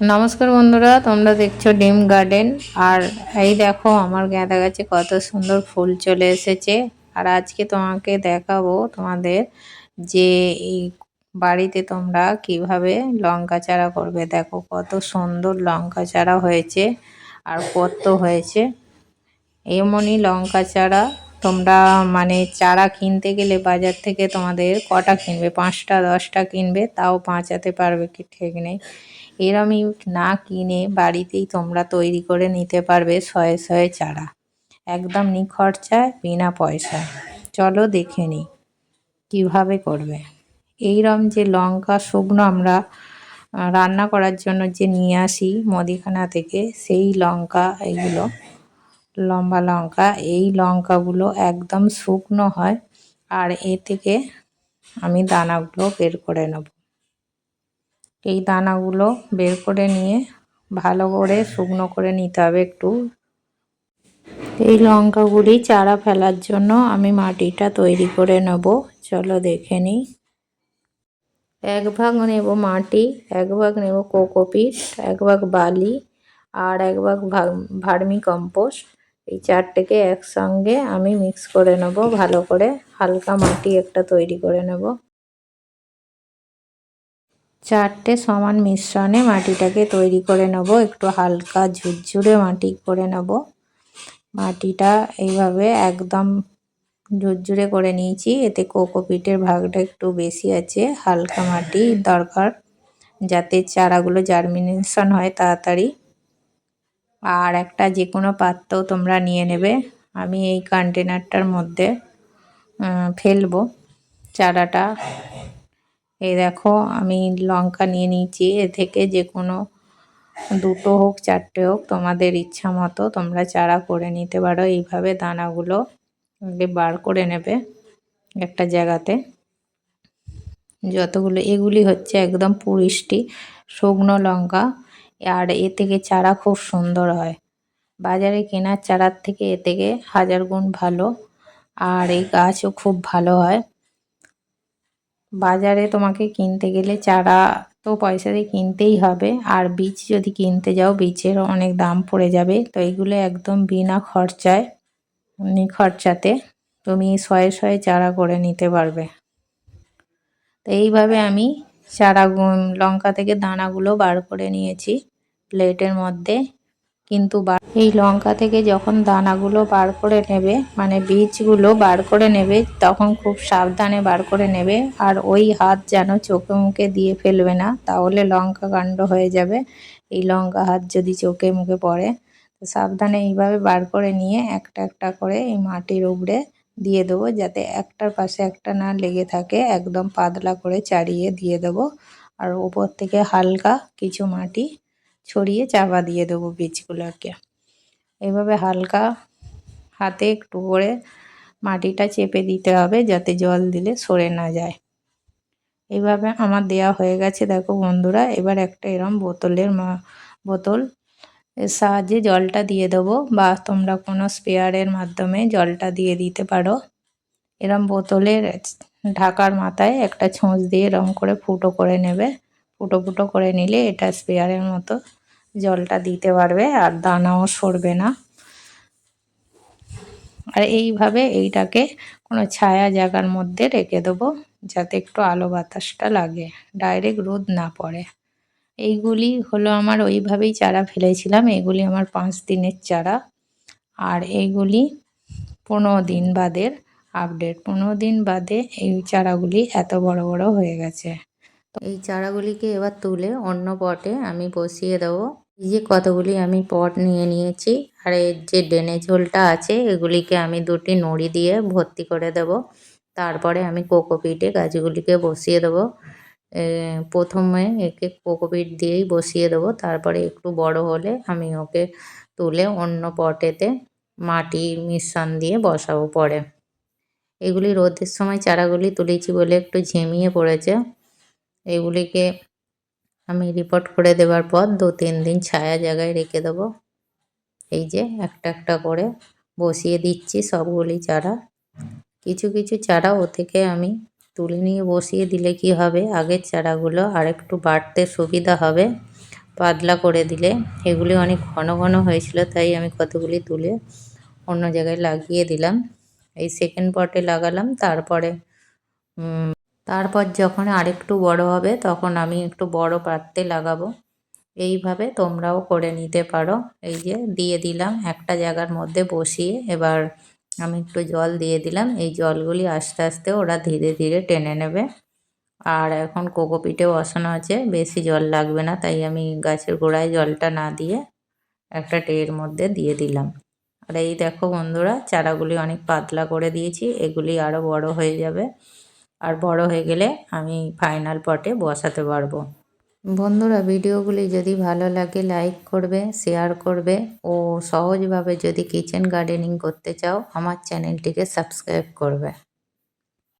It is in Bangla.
নমস্কার বন্ধুরা, তোমরা দেখছ ডিম গার্ডেন। আর এই দেখো, আমার গাঁদা গাছে কত সুন্দর ফুল চলে এসেছে। আর আজকে তোমাকে দেখাবো তোমাদের যে এই বাড়িতে তোমরা কীভাবে লঙ্কা চারা করবে। দেখো, কত সুন্দর লঙ্কা চারা হয়েছে আর কত হয়েছে। এমনই লঙ্কা চারা তোমরা মানে চারা কিনতে গেলে বাজার থেকে তোমাদের কটা কিনবে? পাঁচটা, দশটা কিনবে, তাও বাঁচাতে পারবে কি ঠিক নেই। এরমই না কিনে বাড়িতেই তোমরা তৈরি করে নিতে পারবে শয়ে শয়ে চারা। একদম নিখরচায়, বিনা পয়সায়। চলো দেখে নিই কীভাবে করবে। এইরম যে লঙ্কা, শুকনো আমরা রান্না করার জন্য যে নিয়ে আসি মুদিখানা থেকে, সেই লঙ্কা এইগুলো, লম্বা লঙ্কা, এই লঙ্কাগুলো একদম শুকনো হয়, আর এ থেকে আমি দানাগুলো বের করে নেব। এই দানাগুলো বের করে নিয়ে ভালো করে শুকনো করে নিতে হবে একটু। এই লঙ্কাগুলি চারা ফেলার জন্য আমি মাটিটা তৈরি করে নেব। চলো দেখে নিই। এক ভাগ নেব মাটি, এক ভাগ নেব কোকোপিট এক ভাগ বালি আর এক ভাগ ভার্মি কম্পোস্ট। এই চারটেকে একসঙ্গে আমি মিক্স করে নেব, ভালো করে হালকা মাটি একটা তৈরি করে নেব। চারটে সমান মিশ্রণে মাটিটাকে তৈরি করে নেব। একটু হালকা ঝুরঝুরে মাটি করে নেব। মাটিটা এইভাবে একদম ঝুরঝুরে করে নিয়েছি। এতে কোকোপিটের ভাগটা একটু বেশি আছে। হালকা মাটি দরকার, যাতে চারাগুলো জার্মিনেশন হয় তাড়াতাড়ি। আর একটা যে কোনো পাত্র তোমরা নিয়ে নেবে। আমি এই কন্টেনারটার মধ্যে ফেলব চারাটা। এই দেখো, আমি লঙ্কা নিয়ে নিয়েছি। এ থেকে যে কোনো দুটো হোক, চারটে হোক, তোমাদের ইচ্ছা মতো তোমরা চারা করে নিতে পারো। এইভাবে দানাগুলো আগে বার করে নেবে একটা জায়গাতে। যতগুলো, এগুলি হচ্ছে একদম পুরিষ্টি, শুকনো লঙ্কা, আর এ থেকে চারা খুব সুন্দর হয়। বাজারে কেনার চারার থেকে এ থেকে হাজার গুণ ভালো, আর এই গাছও খুব ভালো হয়। বাজারে তোমাকে কিনতে গেলে চারা তো পয়সা দিয়ে কিনতেই হবে। আর বীজ যদি কিনতে যাও বীজেরও অনেক দাম পড়ে যাবে। তো এইগুলো একদম বিনা খরচায় খরচাতে তুমি শয়ে শয়ে চারা করে নিতে পারবে। তো এইভাবে আমি চারা লঙ্কা থেকে দানাগুলো বার করে নিয়েছি। প্লেটের মধ্যে। কিন্তু এই লঙ্কা থেকে যখন দানাগুলো বার করে নেবে মানে বীজগুলো বার করে নেবে, তখন খুব সাবধানে বার করে নেবে। আর ওই হাত যেন চোখে মুখে দিয়ে ফেলবে না, তাহলে লঙ্কা কাণ্ড হয়ে যাবে। এই লঙ্কা হাত যদি চোখে মুখে পড়ে, তো সাবধানে এইভাবে বার করে নিয়ে একটা একটা করে এই মাটির উপরে দিয়ে দেবো, যাতে একটার পাশে একটা না লেগে থাকে, একদম পাতলা করে চাড়িয়ে দিয়ে দেবো। আর ওপর থেকে হালকা কিছু মাটি ছড়িয়ে চাপা দিয়ে দেবো বীজগুলোকে। এভাবে হালকা হাতে একটু করে মাটিটা চেপে দিতে হবে যাতে জল দিলে সরে না যায়। এইভাবে আমার দেয়া হয়ে গেছে, দেখো বন্ধুরা। এবার একটা এরম বোতলের বোতল। এর সাহায্যে জলটা দিয়ে দেবো বা তোমরা কোনো স্পেয়ারের মাধ্যমে জলটা দিয়ে দিতে পারো। এরম বোতলের ঢাকার মাথায় একটা ছোঁচ দিয়ে এরম করে ফুটো করে নেবে। ফুটো ফুটো করে নিলে এটা স্পেয়ারের মতো জলটা দিতে পারবে আর দানাও সরবে না। আর এইভাবে এইটাকে কোনো ছায়া জায়গার মধ্যে রেখে দেবো, যাতে একটু আলো বাতাসটা লাগে, ডাইরেক্ট রোদ না পড়ে। এইগুলি হলো আমার ওইভাবেই চারা ফেলেছিলাম, এগুলি আমার পাঁচ দিনের চারা। আর এইগুলি পনেরো দিন বাদের, আপডেট। পনেরো দিন বাদে এই চারাগুলি এত বড় বড় হয়ে গেছে। তো এই চারাগুলিকে এবার তুলে অন্য পটে আমি বসিয়ে দেবো। এই যে কতগুলি আমি পট নিয়ে নিয়েছি, আর এর যে ডেনে ঝোলটা আছে, এগুলিকে আমি দুটি নড়ি দিয়ে ভর্তি করে দেব। তারপরে আমি কোকোপিটে গাছগুলিকে বসিয়ে দেবো। প্রথমে একে কোকোপিট দিয়েই বসিয়ে দেবো। তারপরে একটু বড় হলে আমি ওকে তুলে অন্য পটেতে মাটি মিশ্রণ দিয়ে বসাবো পরে। এগুলি রোদের সময় চারাগুলি তুলেছি বলে একটু ঝিমিয়ে পড়েছে। এগুলিকে আমি রিপোর্ট করে দেওয়ার পর দু, তিন দিন ছায়া জায়গায় রেখে দেবো। এই যে একটা একটা করে বসিয়ে দিচ্ছি সবগুলি চারা। কিছু কিছু চারা ও থেকে আমি তুলে নিয়ে বসিয়ে দিলে কি হবে? আগের চারাগুলো আর একটু বাড়তে সুবিধা হবে। পাতলা করে দিলে। এগুলি অনেক ঘন ঘন হয়েছিল, তাই আমি কতগুলি তুলে অন্য জায়গায় লাগিয়ে দিলাম। এই সেকেন্ড পটে লাগালাম, তারপরে তারপর যখন আরেকটু বড় হবে, তখন আমি একটু বড় পাত্রে লাগাবো। এইভাবে তোমরাও করে নিতে পারো। এই যে দিয়ে দিলাম একটা জায়গার মধ্যে বসিয়ে, এবার আমি একটু জল দিয়ে দিলাম। এই জলগুলি আস্তে আস্তে ওরা ধীরে ধীরে টেনে নেবে। আর এখন কোকোপিটে বসানো আছে, বেশি জল লাগবে না, তাই আমি গাছের গোড়ায় জলটা না দিয়ে একটা টের মধ্যে দিয়ে দিলাম। আর এই দেখো বন্ধুরা, চারাগুলি অনেক পাতলা করে দিয়েছি, এগুলি আরও বড় হয়ে যাবে। আর বড় হয়ে গেলে আমি ফাইনাল পটে বসাতে পারব। বন্ধুরা, ভিডিওগুলি যদি ভালো লাগে লাইক করবে শেয়ার করবে ও সহজভাবে যদি কিচেন গার্ডেনিং করতে চাও, আমার চ্যানেলটিকে সাবস্ক্রাইব করবে।